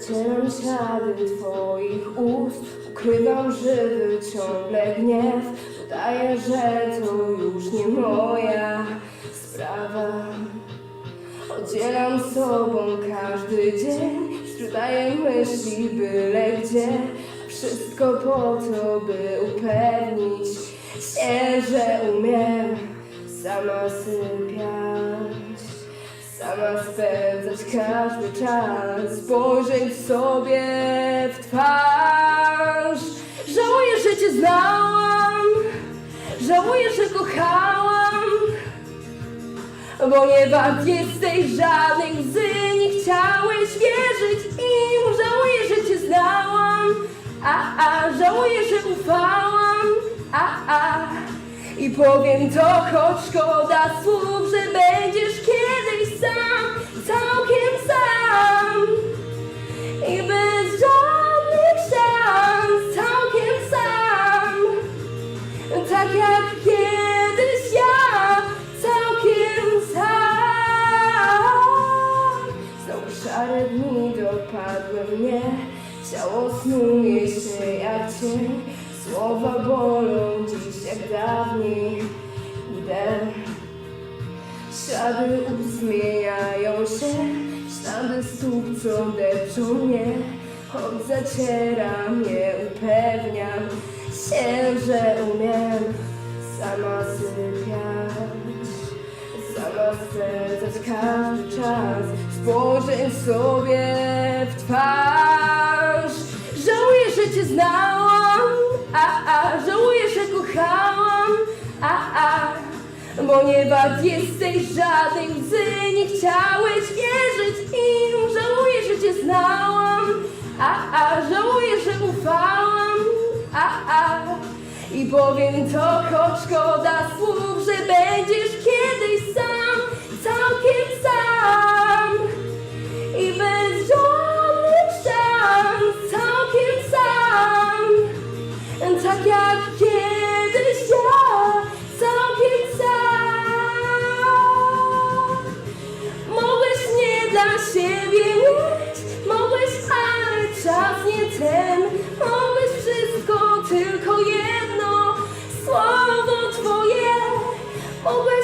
Zacieram ślady twoich ust? Ukrywam żywy ciągle gniew. Udaję, że to już nie moja sprawa. Oddzielam sobą każdy dzień. Sprzedaję myśli byle gdzie. Wszystko po to, by upewnić się, że umiem. Sama sypiać Sama spędzać każdy czas Spojrzeć sobie w twarz. Żałuję, że cię znałam Żałuję, że kochałam bo nie wart jesteś żadnych łzy Nie chciałeś wierzyć im. Żałuję, że cię znałam A, a, żałuję, że ufałam A, a I powiem to, choć szkoda słów Że będziesz kiedyś sam Całkiem sam I bez żadnych szans Całkiem sam tak jak kiedyś ja, całkiem sam. Znowu szare dni dopadły mnie, ciało snuje się jak cień. Słowa ślady uzmieniają się, ślady stóp, co depczą mnie. Choć zacieram je, upewniam się, że umiem sama sypiać, sama spędzać każdy czas, spojrzeć sobie w twarz. Żałuję, że cię znałam, bo nie wart jesteś żadnych łzy, nie chciałeś wierzyć im. Żałuję, że cię znałam, a, a, żałuję, że ufałam, a, a. I powiem to, choć szkoda słów, Oh,